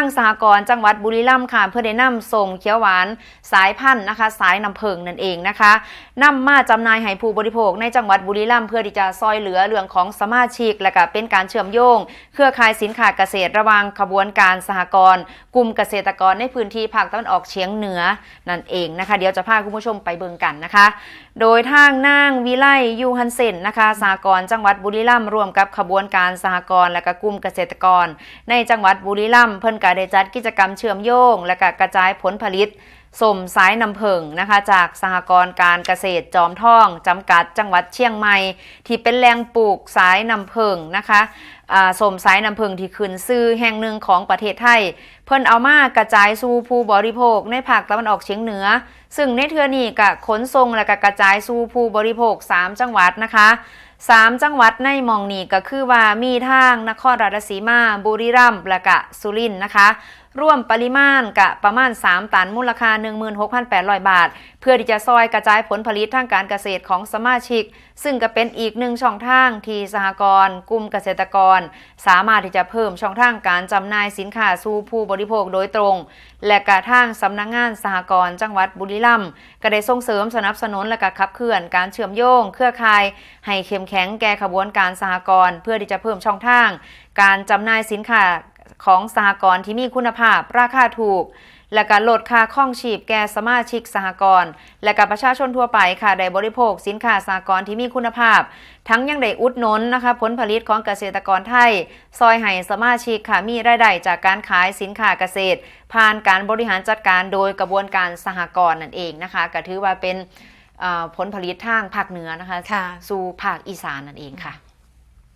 างสหกรณ์จังหวัดบุรีรัมย์ค่ะ เพื่อได้นำส่งเขียวหวานสายพันธุ์นะคะ สายน้ำเพิงนั่นเองนะคะนำมาจำหน่ายให้ผู้บริโภคในจังหวัดบุรีรัมย์เพื่อที่จะซอยเหลือเรื่องของสมาชิก และก็เป็นการเชื่อมโยง เครือข่ายสินค้าเกษตรระหว่างขบวนการสหกรณ์กลุ่มเกษตรกรในพื้นที่ภาคตะวันออกเฉียงเหนือนั่นเองนะคะ เดี๋ยวจะพาคุณผู้ชมไปเบิ่งกันนะคะ โดยทางนางวิไลยูฮันเซนนะคะสหกรณ์จังหวัดบุรีรัมย์ร่วมกับขบวนการสหกรณ์และก็กลุ่มเกษตรกร ในจังหวัดบุรีรัมย์เพิ่นก็ได้จัดกิจกรรมเชื่อมโยง และกกระจายผลผลิต สมสายนำเพิงนะคะ จากสหกรณ์การเกษตรจอมทองจำกัดจังหวัดเชียงใหม่ ที่เป็นแหล่งปลูกสายนำเพิงนะคะสมสายน้ำเพิงที่ขึ้นซื้อแห่งหนึ่งของประเทศไทย เพิ่นเอามากระจายสู่ผู้บริโภคในภาคตะวันออกเฉียงเหนือ ซึ่งในเทือนี้ก็ขนส่งและก็กระจายสู่ผู้บริโภค 3 จังหวัดนะคะ 3 จังหวัดในมองนี้ก็คือว่ามีทางนครราชสีมา บุรีรัมย์และกะสุรินทร์นะคะ ร่วมปริมาณกะประมาณ 3 ตันมูลค่า 16,800 บาท เพื่อที่จะซอยกระจายผลผลิตทางการเกษตรของสมาชิก ซึ่งก็เป็นอีกหนึ่งช่องทางที่สหกรณ์กลุ่มเกษตรกร สามารถที่จะเพิ่มช่องทางการจำหน่ายสินค้าสู่ผู้บริโภคโดยตรง และกระทั่งสำนักงงานสหกรณ์จังหวัดบุรีรัมย์ก็ได้ส่งเสริมสนับสนุนและก็ขับเคลื่อนการเชื่อมโยง เครือข่าย ให้เข้มแข็งแก่ขบวนการสหกรณ์เพื่อที่จะเพิ่มช่องทาง การจำหน่ายสินค้า ของสหกรณ์ที่มีคุณภาพราคาถูก และการลดค่าข้องชีพแก่สมาชิกสหกรณ์และกับประชาชนทั่วไปค่ะได้บริโภค สินค้าสหกรณ์ที่มีคุณภาพ ทั้งยังได้อุดหนุนนะคะผลผลิตของเกษตรกรไทย ซอยให้สมาชิกค่ะมีรายได้จากการขายสินค้าเกษตร ผ่านการบริหารจัดการโดยกระบวนการสหกรณ์นั่นเองนะคะก็ถือว่าเป็นเอ่อผลผลิตทางภาคเหนือนะคะค่ะสู่ภาคอีสานนั่นเองค่ะ